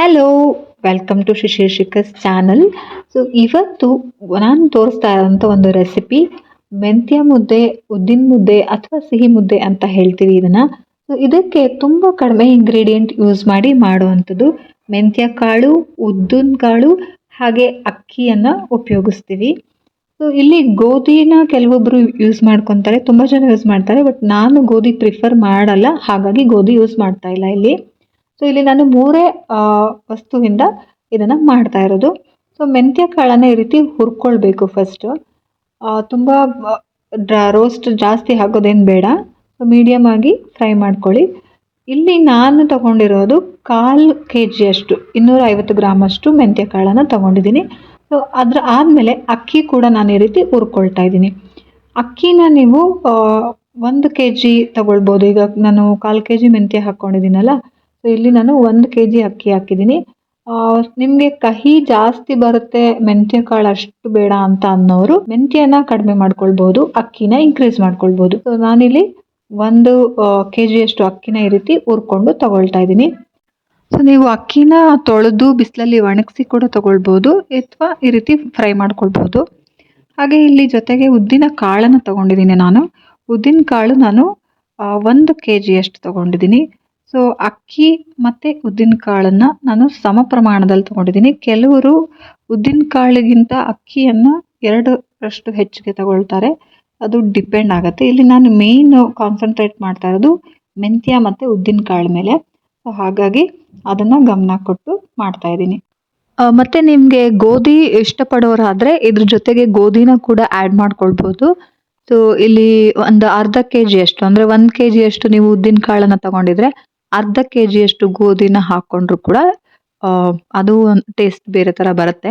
Hello welcome to ಶಿಶಿರ್ಷಿಕಸ್ channel so ಇವತ್ತು ನಾನು ತೋರಿಸ್ತಾ ಇರೋಂಥ ಒಂದು ರೆಸಿಪಿ ಮೆಂತ್ಯ ಮುದ್ದೆ, ಉದ್ದಿನ ಮುದ್ದೆ ಅಥವಾ ಸಿಹಿ ಮುದ್ದೆ ಅಂತ ಹೇಳ್ತೀವಿ ಇದನ್ನು. ಸೊ ಇದಕ್ಕೆ ತುಂಬ ಕಡಿಮೆ ಇಂಗ್ರೀಡಿಯೆಂಟ್ ಯೂಸ್ ಮಾಡಿ ಮಾಡುವಂಥದ್ದು. ಮೆಂತ್ಯ ಕಾಳು, ಉದ್ದಿನ ಕಾಳು, ಹಾಗೆ ಅಕ್ಕಿಯನ್ನು ಉಪಯೋಗಿಸ್ತೀವಿ. ಸೊ ಇಲ್ಲಿ ಗೋಧಿನ ಕೆಲವೊಬ್ಬರು ಯೂಸ್ ಮಾಡ್ಕೊತಾರೆ, ತುಂಬ ಜನ ಯೂಸ್ ಮಾಡ್ತಾರೆ ಬಟ್ ನಾನು ಗೋಧಿ ಪ್ರಿಫರ್ ಮಾಡಲ್ಲ, ಹಾಗಾಗಿ ಗೋಧಿ ಯೂಸ್ ಮಾಡ್ತಾ ಇಲ್ಲ ಇಲ್ಲಿ. ಸೊ ಇಲ್ಲಿ ನಾನು ಮೂರೇ ವಸ್ತುವಿಂದ ಇದನ್ನು ಮಾಡ್ತಾ ಇರೋದು. ಸೊ ಮೆಂತ್ಯ ಕಾಳನ್ನು ಈ ರೀತಿ ಹುರ್ಕೊಳ್ಬೇಕು ಫಸ್ಟು ತುಂಬ ರೋಸ್ಟ್ ಜಾಸ್ತಿ ಹಾಕೋದೇನು ಬೇಡ. ಸೊ ಮೀಡಿಯಮ್ ಆಗಿ ಫ್ರೈ ಮಾಡ್ಕೊಳ್ಳಿ. ಇಲ್ಲಿ ನಾನು ತಗೊಂಡಿರೋದು ಕಾಲು ಕೆ ಜಿಯಷ್ಟು ಇನ್ನೂರ ಐವತ್ತು ಗ್ರಾಮಷ್ಟು ಮೆಂತ್ಯ ಕಾಳನ್ನು ತಗೊಂಡಿದ್ದೀನಿ. ಸೊ ಅದರ ಆದಮೇಲೆ ಅಕ್ಕಿ ಕೂಡ ನಾನು ಈ ರೀತಿ ಹುರ್ಕೊಳ್ತಾ ಇದ್ದೀನಿ. ಅಕ್ಕಿನ ನೀವು ಒಂದು ಕೆ ಜಿ ತಗೊಳ್ಬೋದು. ಈಗ ನಾನು ಕಾಲು ಕೆ ಜಿ ಮೆಂತ್ಯ ಹಾಕ್ಕೊಂಡಿದ್ದೀನಲ್ಲ ಸೊ ಇಲ್ಲಿ ನಾನು ಒಂದು ಕೆ ಜಿ ಅಕ್ಕಿ ಹಾಕಿದ್ದೀನಿ. ನಿಮಗೆ ಕಹಿ ಜಾಸ್ತಿ ಬರುತ್ತೆ ಮೆಂತ್ಯ ಕಾಳು ಅಷ್ಟು ಬೇಡ ಅಂತ ಅನ್ನೋರು ಮೆಂತ್ಯನ ಕಡಿಮೆ ಮಾಡ್ಕೊಳ್ಬೋದು, ಅಕ್ಕಿನ ಇನ್ಕ್ರೀಸ್ ಮಾಡ್ಕೊಳ್ಬೋದು. ಸೊ ನಾನಿಲ್ಲಿ ಒಂದು ಕೆ ಜಿಯಷ್ಟು ಅಕ್ಕಿನ ಈ ರೀತಿ ಹುರ್ಕೊಂಡು ತಗೊಳ್ತಾ ಇದ್ದೀನಿ. ಸೊ ನೀವು ಅಕ್ಕಿನ ತೊಳೆದು ಬಿಸಿಲಲ್ಲಿ ಒಣಗಿಸಿ ಕೂಡ ತಗೊಳ್ಬೋದು ಅಥವಾ ಈ ರೀತಿ ಫ್ರೈ ಮಾಡ್ಕೊಳ್ಬೋದು. ಹಾಗೆ ಇಲ್ಲಿ ಜೊತೆಗೆ ಉದ್ದಿನ ಕಾಳನ್ನು ತಗೊಂಡಿದ್ದೀನಿ ನಾನು. ಉದ್ದಿನ ಕಾಳು ನಾನು ಒಂದು ಕೆ ಜಿಯಷ್ಟು ತಗೊಂಡಿದ್ದೀನಿ. ಸೊ ಅಕ್ಕಿ ಮತ್ತು ಉದ್ದಿನ ಕಾಳನ್ನು ನಾನು ಸಮ ಪ್ರಮಾಣದಲ್ಲಿ ತಗೊಂಡಿದ್ದೀನಿ. ಕೆಲವರು ಉದ್ದಿನ ಕಾಳಿಗಿಂತ ಅಕ್ಕಿಯನ್ನು ಎರಡರಷ್ಟು ಹೆಚ್ಚಿಗೆ ತಗೊಳ್ತಾರೆ. ಅದು ಡಿಪೆಂಡ್ ಆಗುತ್ತೆ. ಇಲ್ಲಿ ನಾನು ಮೇಯ್ನ್ ಕಾನ್ಸಂಟ್ರೇಟ್ ಮಾಡ್ತಾ ಇರೋದು ಮೆಂತ್ಯ ಮತ್ತು ಉದ್ದಿನ ಕಾಳು ಮೇಲೆ. ಸೊ ಹಾಗಾಗಿ ಅದನ್ನು ಗಮನ ಕೊಟ್ಟು ಮಾಡ್ತಾ ಇದ್ದೀನಿ. ಮತ್ತೆ ನಿಮಗೆ ಗೋಧಿ ಇಷ್ಟಪಡೋರಾದರೆ ಇದ್ರ ಜೊತೆಗೆ ಗೋಧಿನ ಕೂಡ ಆ್ಯಡ್ ಮಾಡ್ಕೊಳ್ಬೋದು. ಸೊ ಇಲ್ಲಿ ಒಂದು ಅರ್ಧ ಕೆ ಜಿಯಷ್ಟು ಅಂದರೆ ಒಂದು ಕೆ ಜಿಯಷ್ಟು ನೀವು ಉದ್ದಿನ ಕಾಳನ್ನು ತಗೊಂಡಿದ್ರೆ ಅರ್ಧ ಕೆ ಜಿಯಷ್ಟು ಗೋಧಿನ ಹಾಕ್ಕೊಂಡ್ರು ಕೂಡ ಅದು ಟೇಸ್ಟ್ ಬೇರೆ ಥರ ಬರುತ್ತೆ.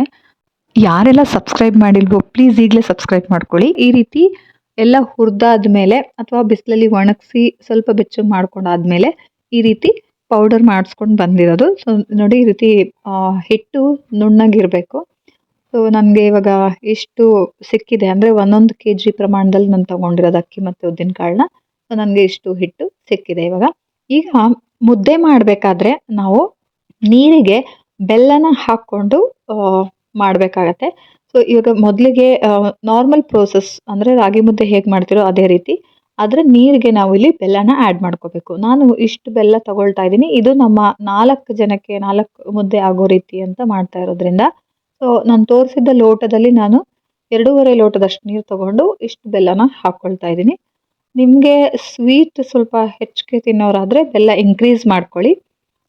ಯಾರೆಲ್ಲ ಸಬ್ಸ್ಕ್ರೈಬ್ ಮಾಡಿಲ್ವೋ ಪ್ಲೀಸ್ ಈಗಲೇ ಸಬ್ಸ್ಕ್ರೈಬ್ ಮಾಡ್ಕೊಳ್ಳಿ. ಈ ರೀತಿ ಎಲ್ಲ ಹುರಿದಾದ್ಮೇಲೆ ಅಥವಾ ಬಿಸಿಲಲ್ಲಿ ಒಣಗಿಸಿ ಸ್ವಲ್ಪ ಬೆಚ್ಚಗೆ ಮಾಡ್ಕೊಂಡಾದ್ಮೇಲೆ ಈ ರೀತಿ ಪೌಡರ್ ಮಾಡಿಸ್ಕೊಂಡು ಬಂದಿರೋದು. ಸೊ ನೋಡಿ ಈ ರೀತಿ ಹಿಟ್ಟು ನುಣ್ಣಗಿರಬೇಕು. ಸೊ ನನಗೆ ಇವಾಗ ಇಷ್ಟು ಸಿಕ್ಕಿದೆ. ಅಂದರೆ ಒಂದೊಂದು ಕೆ ಜಿ ಪ್ರಮಾಣದಲ್ಲಿ ನಾನು ತೊಗೊಂಡಿರೋದು ಅಕ್ಕಿ ಮತ್ತು ಉದ್ದಿನ ಕಾಳನ್ನ ಸೊ ನನಗೆ ಇಷ್ಟು ಹಿಟ್ಟು ಸಿಕ್ಕಿದೆ ಇವಾಗ. ಈಗ ಮುದ್ದೆ ಮಾಡಬೇಕಾದ್ರೆ ನಾವು ನೀರಿಗೆ ಬೆಲ್ಲನ ಹಾಕ್ಕೊಂಡು ಮಾಡಬೇಕಾಗತ್ತೆ. ಸೊ ಇವಾಗ ಮೊದಲಿಗೆ ನಾರ್ಮಲ್ ಪ್ರೋಸೆಸ್ ಅಂದರೆ ರಾಗಿ ಮುದ್ದೆ ಹೇಗೆ ಮಾಡ್ತಿರೋ ಅದೇ ರೀತಿ ಆದರೆ ನೀರಿಗೆ ನಾವು ಇಲ್ಲಿ ಬೆಲ್ಲನ ಆ್ಯಡ್ ಮಾಡ್ಕೋಬೇಕು. ನಾನು ಇಷ್ಟು ಬೆಲ್ಲ ತಗೊಳ್ತಾ ಇದ್ದೀನಿ. ಇದು ನಮ್ಮ ನಾಲ್ಕು ಜನಕ್ಕೆ, ನಾಲ್ಕು ಮುದ್ದೆ ಆಗೋ ರೀತಿ ಅಂತ ಮಾಡ್ತಾ ಇರೋದ್ರಿಂದ. ಸೊ ನಾನು ತೋರಿಸಿದ್ದ ಲೋಟದಲ್ಲಿ ನಾನು ಎರಡೂವರೆ ಲೋಟದಷ್ಟು ನೀರು ತಗೊಂಡು ಇಷ್ಟು ಬೆಲ್ಲನ ಹಾಕ್ಕೊಳ್ತಾ ಇದ್ದೀನಿ. ನಿಮಗೆ ಸ್ವೀಟ್ ಸ್ವಲ್ಪ ಹೆಚ್ಚಿಗೆ ತಿನ್ನೋರಾದರೆ ಬೆಲ್ಲ ಇನ್ಕ್ರೀಸ್ ಮಾಡ್ಕೊಳ್ಳಿ.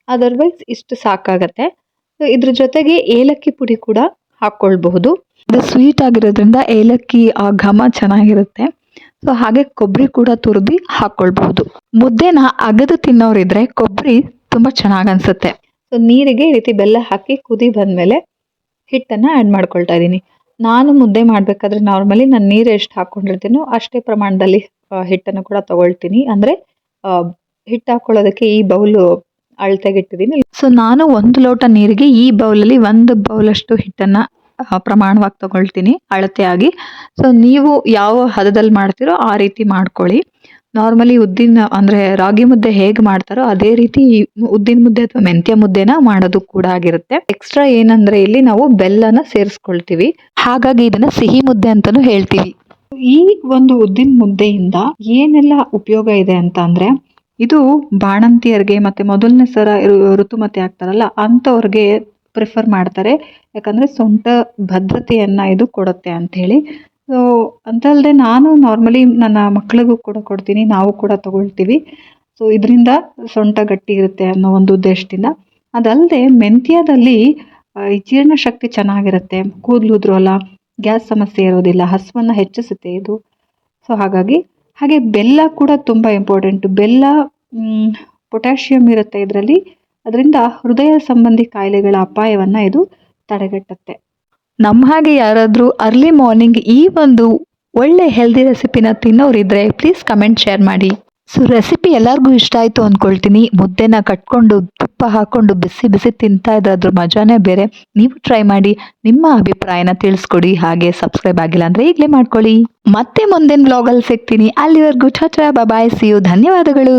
ಅದರ್ವೈಸ್ ಇಷ್ಟು ಸಾಕಾಗತ್ತೆ. ಸೊ ಇದ್ರ ಜೊತೆಗೆ ಏಲಕ್ಕಿ ಪುಡಿ ಕೂಡ ಹಾಕ್ಕೊಳ್ಬಹುದು. ಇದು ಸ್ವೀಟ್ ಆಗಿರೋದ್ರಿಂದ ಏಲಕ್ಕಿ ಆ ಘಮ ಚೆನ್ನಾಗಿರುತ್ತೆ. ಸೊ ಹಾಗೆ ಕೊಬ್ಬರಿ ಕೂಡ ತುರಿದು ಹಾಕ್ಕೊಳ್ಬಹುದು. ಮುದ್ದೆನ ಅಗದು ತಿನ್ನೋರಿದ್ರೆ ಕೊಬ್ಬರಿ ತುಂಬ ಚೆನ್ನಾಗಿ ಅನ್ಸುತ್ತೆ. ಸೊ ನೀರಿಗೆ ಈ ರೀತಿ ಬೆಲ್ಲ ಹಾಕಿ ಕುದಿ ಬಂದಮೇಲೆ ಹಿಟ್ಟನ್ನು ಆ್ಯಡ್ ಮಾಡ್ಕೊಳ್ತಾ ಇದ್ದೀನಿ ನಾನು ಮುದ್ದೆ ಮಾಡಬೇಕಾದ್ರೆ ನಾರ್ಮಲಿ ನಾನು ನೀರು ಎಷ್ಟು ಹಾಕ್ಕೊಂಡಿರ್ತೀನೋ ಅಷ್ಟೇ ಪ್ರಮಾಣದಲ್ಲಿ ಹಿಟ್ಟನ್ನು ಕೂಡ ತಗೊಳ್ತೀನಿ. ಅಂದರೆ ಹಿಟ್ಟು ಹಾಕ್ಕೊಳ್ಳೋದಕ್ಕೆ ಈ ಬೌಲು ಅಳತೆಗಿಟ್ಟಿದ್ದೀನಿ ಸೊ, ನಾನು ಒಂದು ಲೋಟ ನೀರಿಗೆ ಈ ಬೌಲಲ್ಲಿ ಒಂದು ಬೌಲಷ್ಟು ಹಿಟ್ಟನ್ನು ಪ್ರಮಾಣವಾಗಿ ತಗೊಳ್ತೀನಿ, ಅಳತೆಯಾಗಿ. ಸೊ, ನೀವು ಯಾವ ಹದದಲ್ಲಿ ಮಾಡ್ತೀರೋ ಆ ರೀತಿ ಮಾಡ್ಕೊಳ್ಳಿ. ನಾರ್ಮಲಿ ಉದ್ದಿನ, ಅಂದರೆ ರಾಗಿ ಮುದ್ದೆ ಹೇಗೆ ಮಾಡ್ತಾರೋ ಅದೇ ರೀತಿ ಉದ್ದಿನ ಮುದ್ದೆ ಅಥವಾ ಮೆಂತ್ಯ ಮುದ್ದೆನ ಮಾಡೋದು ಕೂಡ ಆಗಿರುತ್ತೆ. ಎಕ್ಸ್ಟ್ರಾ ಏನಂದ್ರೆ ಇಲ್ಲಿ ನಾವು ಬೆಲ್ಲನ ಸೇರಿಸ್ಕೊಳ್ತೀವಿ. ಹಾಗಾಗಿ ಇದನ್ನ ಸಿಹಿ ಮುದ್ದೆ ಅಂತಲೂ ಹೇಳ್ತೀವಿ. ಈ ಒಂದು ಉದ್ದಿನ ಮುದ್ದೆಯಿಂದ ಏನೆಲ್ಲ ಉಪಯೋಗ ಇದೆ ಅಂತ ಅಂದ್ರೆ, ಇದು ಬಾಣಂತಿಯರಿಗೆ ಮತ್ತೆ ಮೊದಲನೇ ಸರ ಋತುಮತಿ ಆಗ್ತಾರಲ್ಲ, ಅಂಥವ್ರಿಗೆ ಪ್ರಿಫರ್ ಮಾಡ್ತಾರೆ. ಯಾಕಂದ್ರೆ ಸೊಂಟ ಭದ್ರತೆಯನ್ನ ಇದು ಕೊಡುತ್ತೆ ಅಂತ ಹೇಳಿ ಸೊ ಅಂತಲ್ಲದೆ ನಾನು ನಾರ್ಮಲಿ ನನ್ನ ಮಕ್ಕಳಿಗೂ ಕೂಡ ಕೊಡ್ತೀನಿ, ನಾವು ಕೂಡ ತಗೊಳ್ತೀವಿ. ಸೊ ಇದರಿಂದ ಸೊಂಟ ಗಟ್ಟಿ ಇರುತ್ತೆ ಅನ್ನೋ ಒಂದು ಉದ್ದೇಶದಿಂದ. ಅದಲ್ಲದೆ ಮೆಂತ್ಯದಲ್ಲಿ ಜೀರ್ಣಶಕ್ತಿ ಚೆನ್ನಾಗಿರುತ್ತೆ. ಕೂದಲು ಉದುರೋಲ್ಲ ಗ್ಯಾಸ್ ಸಮಸ್ಯೆ ಇರೋದಿಲ್ಲ, ಹಸುವನ್ನು ಹೆಚ್ಚಿಸುತ್ತೆ ಇದು. ಸೊ ಹಾಗಾಗಿ ಹಾಗೆ ಬೆಲ್ಲ ಕೂಡ ತುಂಬ ಇಂಪಾರ್ಟೆಂಟು ಬೆಲ್ಲ ಪೊಟ್ಯಾಷಿಯಮ್ ಇರುತ್ತೆ ಇದರಲ್ಲಿ. ಅದರಿಂದ ಹೃದಯ ಸಂಬಂಧಿ ಕಾಯಿಲೆಗಳ ಅಪಾಯವನ್ನು ಇದು ತಡೆಗಟ್ಟುತ್ತೆ. ನಮ್ಮ ಹಾಗೆ ಯಾರಾದರೂ ಅರ್ಲಿ ಮಾರ್ನಿಂಗ್ ಈ ಒಂದು ಒಳ್ಳೆ ಹೆಲ್ದಿ ರೆಸಿಪಿನ ತಿನ್ನೋರಿದ್ರೆ ಪ್ಲೀಸ್ ಕಮೆಂಟ್ ಶೇರ್ ಮಾಡಿ. ಸೊ ರೆಸಿಪಿ ಎಲ್ಲರಿಗೂ ಇಷ್ಟ ಆಯಿತು ಅಂದ್ಕೊಳ್ತೀನಿ ಮುದ್ದೆನ ಕಟ್ಕೊಂಡು, ತುಪ್ಪ ಹಾಕ್ಕೊಂಡು ಬಿಸಿ ಬಿಸಿ ತಿಂತಾ ಅದ್ರ ಮಜಾನೇ ಬೇರೆ. ನೀವು ಟ್ರೈ ಮಾಡಿ, ನಿಮ್ಮ ಅಭಿಪ್ರಾಯನ ತಿಳಿಸ್ಕೊಡಿ. ಹಾಗೆ ಸಬ್ಸ್ಕ್ರೈಬ್ ಆಗಿಲ್ಲ ಅಂದರೆ ಈಗಲೇ ಮಾಡ್ಕೊಳ್ಳಿ. ಮತ್ತೆ ಮುಂದಿನ ಬ್ಲಾಗಲ್ಲಿ ಸಿಗ್ತೀನಿ. ಅಲ್ಲಿವರೆಗೂ ಚಾಚಾ ಬಾಯ್ ಸಿಯು ಧನ್ಯವಾದಗಳು.